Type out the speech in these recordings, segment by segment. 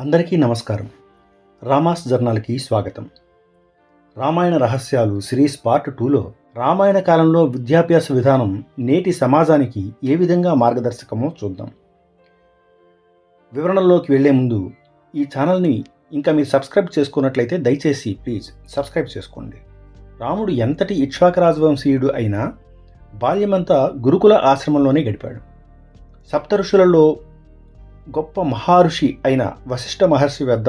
అందరికీ నమస్కారం. రామాస్ జర్నల్కి స్వాగతం. రామాయణ రహస్యాలు సిరీస్ పార్ట్ టూలో రామాయణ కాలంలో విద్యాభ్యాస విధానం నేటి సమాజానికి ఏ విధంగా మార్గదర్శకమో చూద్దాం. వివరణలోకి వెళ్ళే ముందు ఈ ఛానల్ని ఇంకా మీరు సబ్స్క్రైబ్ చేసుకున్నట్లయితే దయచేసి ప్లీజ్ సబ్స్క్రైబ్ చేసుకోండి. రాముడు ఎంతటి ఇక్ష్వాక రాజవంశీయుడు అయినా బాల్యమంతా గురుకుల ఆశ్రమంలోనే గడిపాడు. సప్త ఋషులలో గొప్ప మహర్షి అయిన వశిష్ఠ మహర్షి వద్ద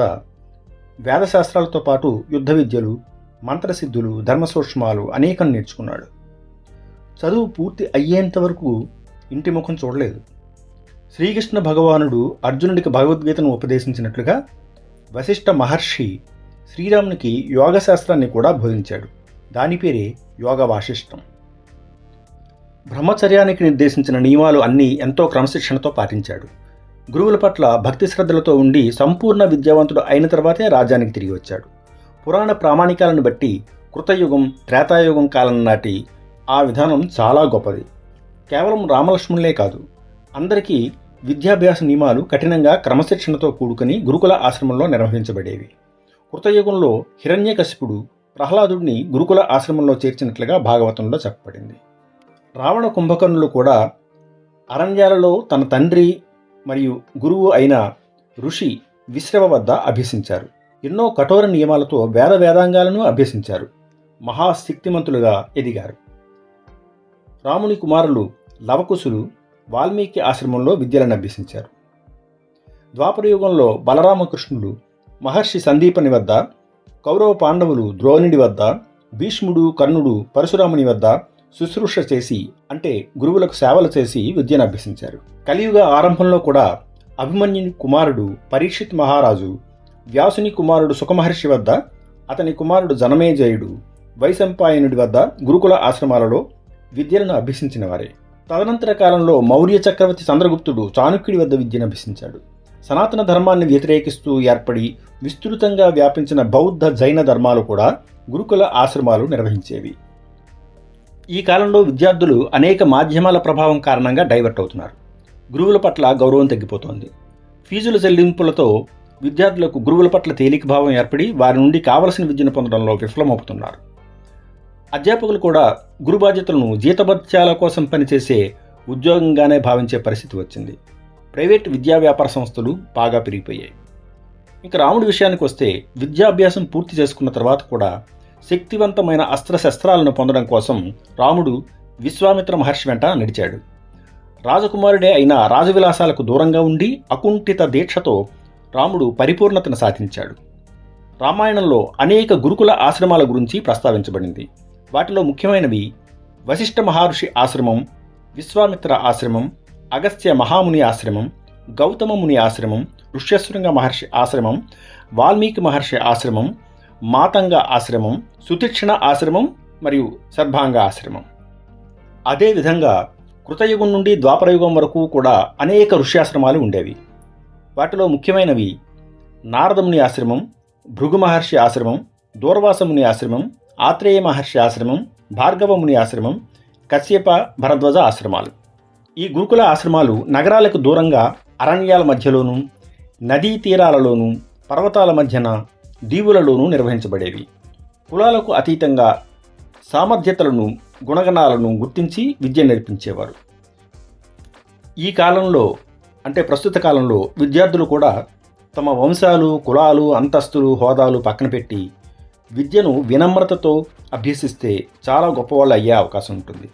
వేదశాస్త్రాలతో పాటు యుద్ధ విద్యలు మంత్రసిద్ధులు ధర్మసూక్ష్మాలు అనేకం నేర్చుకున్నాడు. చదువు పూర్తి అయ్యేంత వరకు ఇంటి ముఖం చూడలేదు. శ్రీకృష్ణ భగవానుడు అర్జునుడికి భగవద్గీతను ఉపదేశించినట్లుగా వశిష్ఠ మహర్షి శ్రీరామునికి యోగశాస్త్రాన్ని కూడా బోధించాడు. దాని పేరే యోగ వాసిష్టం బ్రహ్మచర్యానికి నిర్దేశించిన నియమాలు అన్నీ ఎంతో క్రమశిక్షణతో పాటించాడు. గురువుల పట్ల భక్తి శ్రద్ధలతో ఉండి సంపూర్ణ విద్యావంతుడు అయిన తర్వాతే రాజ్యానికి తిరిగి వచ్చాడు. పురాణ ప్రామాణికాలను బట్టి కృతయుగం త్రేతాయుగం కాలం నాటి ఆ విధానం చాలా గొప్పది. కేవలం రామలక్ష్మణులే కాదు అందరికీ విద్యాభ్యాస నియమాలు కఠినంగా క్రమశిక్షణతో కూడుకుని గురుకుల ఆశ్రమంలో నిర్వహించబడేవి. కృతయుగంలో హిరణ్యకశిపుడు ప్రహ్లాదుడిని గురుకుల ఆశ్రమంలో చేర్చినట్లుగా భాగవతంలో చెప్పబడింది. రావణ కుంభకర్ణులు కూడా అరణ్యాలలో తన తండ్రి మరియు గురువు అయిన ఋషి విశ్రవ వద్ద అభ్యసించారు. ఎన్నో కఠోర నియమాలతో వేద వేదాంగాలను అభ్యసించారు. మహాశక్తిమంతులుగా ఎదిగారు. రాముని కుమారులు లవకుశులు వాల్మీకి ఆశ్రమంలో విద్యలను అభ్యసించారు. ద్వాపరయుగంలో బలరామకృష్ణులు మహర్షి సందీపని వద్ద కౌరవ పాండవులు ద్రోణుడి వద్ద భీష్ముడు కర్ణుడు పరశురాముని వద్ద శుశ్రూష చేసి అంటే గురువులకు సేవలు చేసి విద్యను అభ్యసించారు. కలియుగ ఆరంభంలో కూడా అభిమన్యుని కుమారుడు పరీక్షిత్ మహారాజు వ్యాసుని కుమారుడు సుఖమహర్షి వద్ద అతని కుమారుడు జనమేజయుడు వైశంపాయనుడి వద్ద గురుకుల ఆశ్రమాలలో విద్యలను అభ్యసించిన వారే తదనంతర కాలంలో మౌర్య చక్రవర్తి చంద్రగుప్తుడు చాణుక్యుడి వద్ద విద్యను అభ్యసించాడు. సనాతన ధర్మాన్ని వ్యతిరేకిస్తూ ఏర్పడి విస్తృతంగా వ్యాపించిన బౌద్ధ జైన ధర్మాలు కూడా గురుకుల ఆశ్రమాలు నిర్వహించేవి. ఈ కాలంలో విద్యార్థులు అనేక మాధ్యమాల ప్రభావం కారణంగా డైవర్ట్ అవుతున్నారు. గురువుల పట్ల గౌరవం తగ్గిపోతోంది. ఫీజుల చెల్లింపులతో విద్యార్థులకు గురువుల పట్ల తేలిక భావం ఏర్పడి వారి నుండి కావలసిన విద్యను పొందడంలో విఫలమవుతున్నారు. అధ్యాపకులు కూడా గురు బాధ్యతలను జీతభత్యాల కోసం పనిచేసే ఉద్యోగంగానే భావించే పరిస్థితి వచ్చింది. ప్రైవేట్ విద్యా వ్యాపార సంస్థలు బాగా పెరిగిపోయాయి. ఇక రాముడి విషయానికి వస్తే విద్యాభ్యాసం పూర్తి చేసుకున్న తర్వాత కూడా శక్తివంతమైన అస్త్రశస్త్రాలను పొందడం కోసం రాముడు విశ్వామిత్ర మహర్షి వెంట నడిచాడు. రాజకుమారుడే అయిన రాజవిలాసాలకు దూరంగా ఉండి అకుంఠిత దీక్షతో రాముడు పరిపూర్ణతను సాధించాడు. రామాయణంలో అనేక గురుకుల ఆశ్రమాల గురించి ప్రస్తావించబడింది. వాటిలో ముఖ్యమైనవి వశిష్ఠ మహర్షి ఆశ్రమం విశ్వామిత్ర ఆశ్రమం అగస్త్య మహాముని ఆశ్రమం గౌతమ ముని ఆశ్రమం ఋష్యశృంగ మహర్షి ఆశ్రమం వాల్మీకి మహర్షి ఆశ్రమం మాతంగ ఆశ్రమం సుతిక్షణ ఆశ్రమం మరియు సర్భాంగ ఆశ్రమం. అదేవిధంగా కృతయుగం నుండి ద్వాపరయుగం వరకు కూడా అనేక ఋష్యాశ్రమాలు ఉండేవి. వాటిలో ముఖ్యమైనవి నారదముని ఆశ్రమం భృగు మహర్షి ఆశ్రమం దూర్వాసముని ఆశ్రమం ఆత్రేయ మహర్షి ఆశ్రమం భార్గవముని ఆశ్రమం కశ్యప భరద్వాజ ఆశ్రమాలు. ఈ గురుకుల ఆశ్రమాలు నగరాలకు దూరంగా అరణ్యాల మధ్యలోనూ నదీ తీరాలలోనూ పర్వతాల మధ్యన దీవులలోనూ నిర్వహించబడేవి. కులాలకు అతీతంగా సామర్థ్యతలను గుణగణాలను గుర్తించి విద్య నేర్పించేవారు. ఈ కాలంలో అంటే ప్రస్తుత కాలంలో విద్యార్థులు కూడా తమ వంశాలు కులాలు అంతస్తులు హోదాలు పక్కన పెట్టి విద్యను వినమ్రతతో అభ్యసిస్తే చాలా గొప్పవాళ్ళు అయ్యే అవకాశం ఉంటుంది.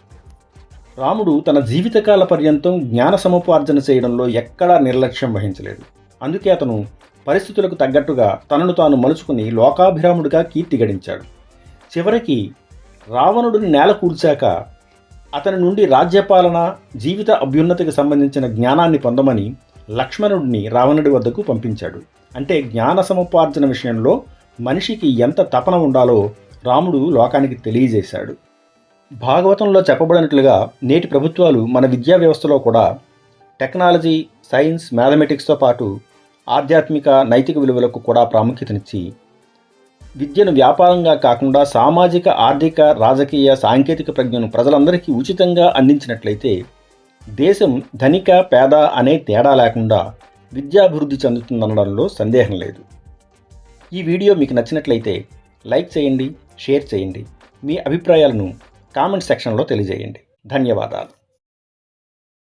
రాముడు తన జీవితకాల పర్యంతం జ్ఞాన సముపార్జన చేయడంలో ఎక్కడా నిర్లక్ష్యం వహించలేదు. అందుకే అతను పరిస్థితులకు తగ్గట్టుగా తనను తాను మలుచుకుని లోకాభిరాముడిగా కీర్తి గడించాడు. చివరికి రావణుడిని నేల కూల్చాక అతని నుండి రాజ్యపాలన జీవిత అభ్యున్నతికి సంబంధించిన జ్ఞానాన్ని పొందమని లక్ష్మణుడిని రావణుడి వద్దకు పంపించాడు. అంటే జ్ఞాన సముపార్జన విషయంలో మనిషికి ఎంత తపన ఉండాలో రాముడు లోకానికి తెలియజేశాడు. భాగవతంలో చెప్పబడినట్లుగా నేటి ప్రభుత్వాలు మన విద్యా వ్యవస్థలో కూడా టెక్నాలజీ సైన్స్ మ్యాథమెటిక్స్తో పాటు ఆధ్యాత్మిక నైతిక విలువలకు కూడా ప్రాముఖ్యతనిచ్చి విద్యను వ్యాపారంగా కాకుండా సామాజిక ఆర్థిక రాజకీయ సాంకేతిక ప్రజ్ఞను ప్రజలందరికీ ఉచితంగా అందించినట్లయితే దేశం ధనిక పేద అనే తేడా లేకుండా విద్యాభివృద్ధి చెందుతుందనడంలో సందేహం లేదు. ఈ వీడియో మీకు నచ్చినట్లయితే లైక్ చేయండి షేర్ చేయండి. మీ అభిప్రాయాలను కామెంట్ సెక్షన్లో తెలియజేయండి. ధన్యవాదాలు.